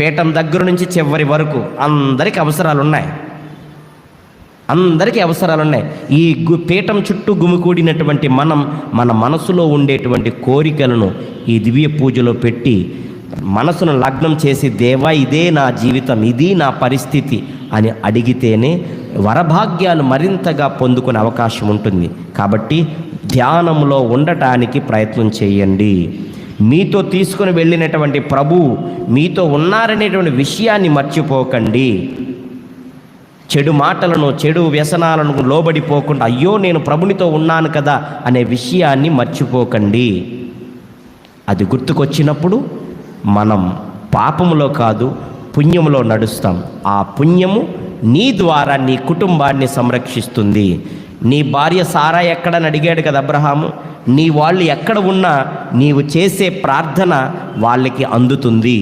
పీఠం దగ్గర నుంచి చివరి వరకు అందరికీ అవసరాలు ఉన్నాయి అందరికీ అవసరాలు ఉన్నాయి ఈ గు పీఠం చుట్టూ గుమికూడినటువంటి మనం మన మనసులో ఉండేటువంటి కోరికలను ఈ దివ్య పూజలో పెట్టి మనసును లగ్నం చేసి దేవా ఇదే నా జీవితం ఇది నా పరిస్థితి అని అడిగితేనే వరభాగ్యాలు మరింతగా పొందుకునే అవకాశం ఉంటుంది. కాబట్టి ధ్యానంలో ఉండటానికి ప్రయత్నం చేయండి. మీతో తీసుకుని వెళ్ళినటువంటి ప్రభు మీతో ఉన్నారనేటువంటి విషయాన్ని మర్చిపోకండి. చెడు మాటలను చెడు వ్యసనాలను లోబడిపోకుండా అయ్యో నేను ప్రభునితో ఉన్నాను కదా అనే విషయాన్ని మర్చిపోకండి. అది గుర్తుకొచ్చినప్పుడు మనం పాపములో కాదు పుణ్యములో నడుస్తాం. ఆ పుణ్యము నీ ద్వారా నీ కుటుంబాన్ని సంరక్షిస్తుంది. నీ భార్య సారా ఎక్కడని అడిగాడు కదా అబ్రహాము? నీ వాళ్ళు ఎక్కడ ఉన్నా నీవు చేసే ప్రార్థన వాళ్ళకి అందుతుంది.